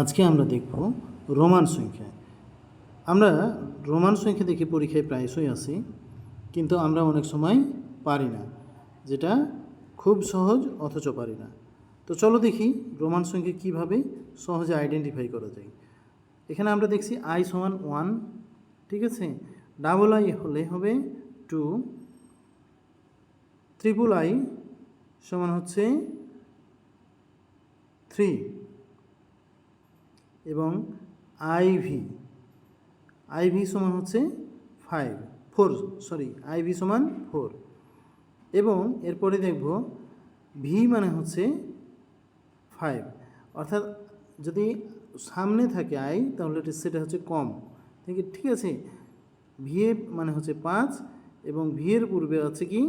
আজকে আমরা দেখব রোমান সংখ্যা। আমরা রোমান সংখ্যা দেখে পরীক্ষায় প্রায়শই আসি কিন্তু আমরা অনেক সময় পারি না, যেটা খুব সহজ অথচ পারি না। তো চলো দেখি রোমান সংখ্যা কীভাবে সহজে আইডেন্টিফাই করা যায়। এখানে আমরা দেখছি আই সমান ওয়ান ঠিক আছে? ডাবল আই হলে হবে টু ত্রিপুল আই সমান হচ্ছে থ্রি এবং আইভি আইভি সমান হচ্ছে five four sorry I V সমান ফোর এবং এরপরে দেখব ভি মানে হচ্ছে ফাইভ অর্থাৎ যদি সামনে থাকে আই তাহলে সেটা হচ্ছে কম। ঠিক ঠিক আছে? ভি এর মানে হচ্ছে পাঁচ এবং ভি এর পূর্বে আছে কি?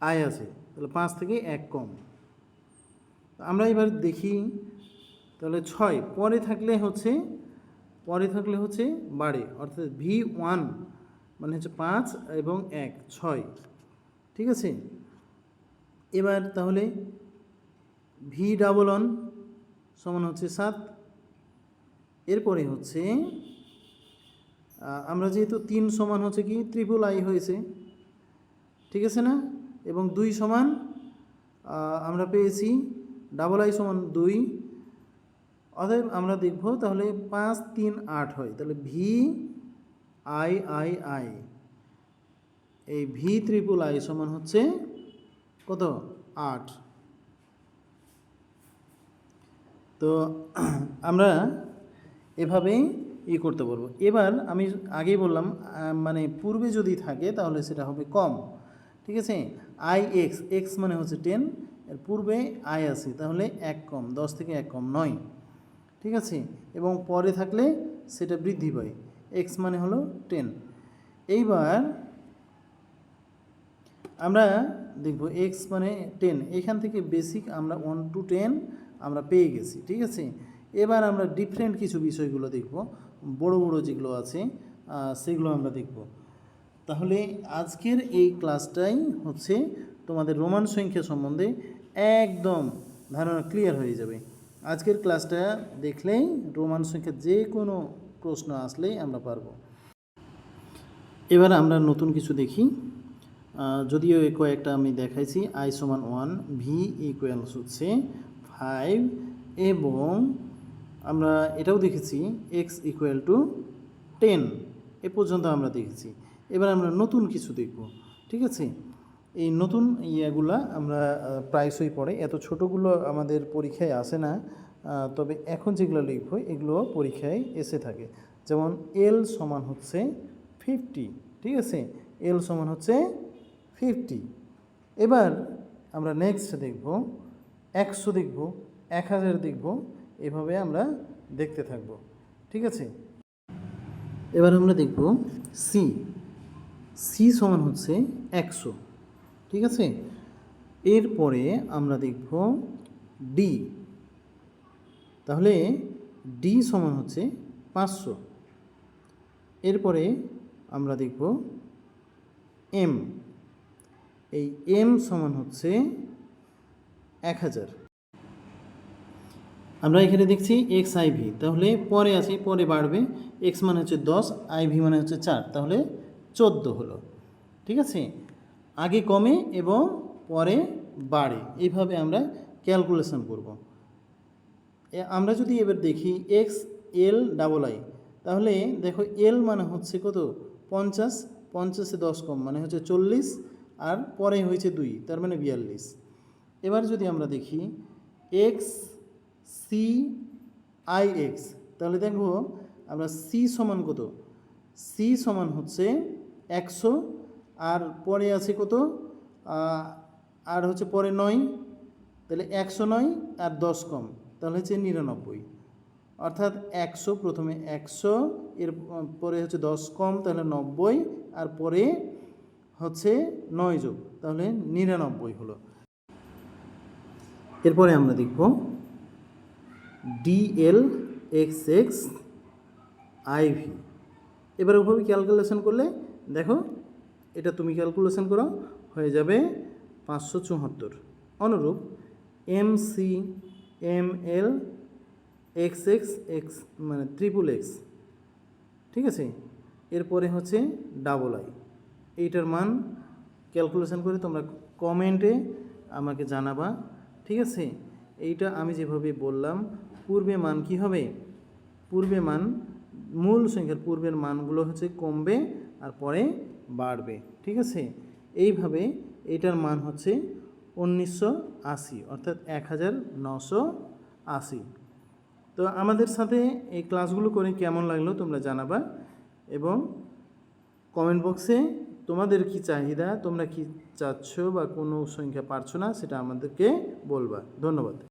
আই আছে। তাহলে পাঁচ থেকে এক কম। আমরা এবার দেখি তাহলে ছয়, পরে থাকলে হচ্ছে, পরে থাকলে হচ্ছে বাড়ে অর্থাৎ ভি ওয়ান মানে হচ্ছে পাঁচ এবং এক, ছয়, ঠিক আছে? এবার তাহলে ভি ডাবল অন সমান হচ্ছে সাত, এরপরে হচ্ছে আমরা যেহেতু তিন সমান হচ্ছে কি, ত্রিপুল আই হয়েছে, ঠিক আছে না? এবং দুই সমান আমরা পেয়েছি, ডাবল আই সমান দুই অতএব আমরা দেখব তাহলে পাঁচ তিন আট হয়, তাহলে ভি আই আই আই এই ভি ত্রিপুল আই সমান হচ্ছে কত? আট। তো আমরা এভাবেই ই করতে পারব। এবার আমি আগেই বললাম মানে পূর্বে যদি থাকে তাহলে সেটা হবে কম, ঠিক আছে? আই এক্স এক্স মানে হচ্ছে টেন, এর পূর্বে আই আছে, তাহলে এক কম, দশ থেকে এক কম নয়। ঠিক আছে? এবং পরে থাকলে সেটা বৃদ্ধি পায়। এক্স মানে হলো টেন এইবার আমরা দেখব এক্স মানে টেন এখান থেকে বেসিক আমরা ওয়ান টু টেন আমরা পেয়ে গেছি, ঠিক আছে? এবার আমরা ডিফারেন্ট কিছু বিষয়গুলো দেখব। বড় বড় যেগুলো আছে সেগুলো আমরা দেখব। তাহলে আজকের এই ক্লাসটাই হচ্ছে তোমাদের রোমান সংখ্যা সম্বন্ধে একদম ধারণা ক্লিয়ার হয়ে যাবে। আজকের ক্লাসটা দেখলেই রোমান সংখ্যা যে কোনো প্রশ্ন আসলেই আমরা পারব। এবার আমরা নতুন কিছু দেখি। যদিও কয়েকটা আমি দেখাইছি আই সমান ওয়ান ভি ইকুয়ালস হচ্ছে ফাইভ এবং আমরা এটাও দেখেছি এক্স ইকুয়াল টু টেন এ পর্যন্ত আমরা দেখেছি। এবার আমরা নতুন কিছু দেখব, ঠিক আছে? এই নতুন ইয়েগুলা আমরা প্রায়শই পড়ে। এত ছোটোগুলো আমাদের পরীক্ষায় আসে না তবে এখন যেগুলো লিখব এগুলো পরীক্ষায় এসে থাকে। যেমন এল সমান হচ্ছে ফিফটি ঠিক আছে? এল সমান হচ্ছে ফিফটি এবার আমরা নেক্সট দেখব, একশো দেখব, এক হাজার দেখব, এভাবে আমরা দেখতে থাকব, ঠিক আছে? এবার আমরা দেখব সি সি সমান হচ্ছে একশো। ঠিক আছে? এরপরে আমরা দেখব ডি তাহলে ডি সমান হচ্ছে পাঁচশো। এরপরে আমরা দেখব এম এই এম সমান হচ্ছে এক হাজার। আমরা এখানে দেখছি এক্স আইভি তাহলে পরে আছে, পরে বাড়বে। এক্স মানে হচ্ছে দশ আইভি মানে হচ্ছে চার, তাহলে চোদ্দ হলো। ঠিক আছে? আগে কমে এবং পরে বাড়ে। এইভাবে আমরা ক্যালকুলেশন করব। আমরা যদি এবার দেখি এক্স এল ডাবল আই তাহলে দেখো এল মানে হচ্ছে কত? পঞ্চাশ, পঞ্চাশে দশ কম মানে হচ্ছে চল্লিশ, আর পরে হয়েছে দুই, তার মানে বিয়াল্লিশ। এবার যদি আমরা দেখি এক্স সি আই এক্স তাহলে দেখো আমরা সি সমান কত? সি সমান হচ্ছে একশো আর পরে আছে কত? আর হচ্ছে পরে নয়। তাহলে একশো নয় আর দশ কম। তাহলে হচ্ছে নিরানব্বই। অর্থাৎ একশো প্রথমে একশো, এর পরে হচ্ছে দশ কম, তাহলে নব্বই, আর পরে হচ্ছে নয় যোগ, তাহলে নিরানব্বই হলো। এরপরে আমরা দেখব ডিএল এক্স এক্স আইভি। এবার ওভাবে ক্যালকুলেশন করলে দেখো এটা তুমি ক্যালকুলেশন করো, হয়ে যাবে পাঁচশো চুয়াত্তর। অনুরূপ M C M L X X X মানে ট্রিপল এক্স ঠিক আছে? এরপরে হচ্ছে ডাবল আই এইটার মান ক্যালকুলেশন করে তোমরা কমেন্টে আমাকে জানাবা। ঠিক আছে? এইটা আমি যেভাবে বললাম, পূর্বে মান কি হবে? পূর্বে মান, মূল সংখ্যার পূর্বের মানগুলো হচ্ছে কমবে, আর পরে বাড়বে, ঠিক আছে? এইভাবে এইটার মান হচ্ছে উনিশশো আশি, অর্থাৎ এক হাজার নশো আশি। তো আমাদের সাথে এই ক্লাসগুলো করে কেমন লাগল তোমরা জানাবা এবং কমেন্ট বক্সে তোমাদের কি চাহিদা, তোমরা কি চাচ্ছ বা কোনো সংখ্যা পারছ না সেটা আমাদেরকে বলবা। ধন্যবাদ।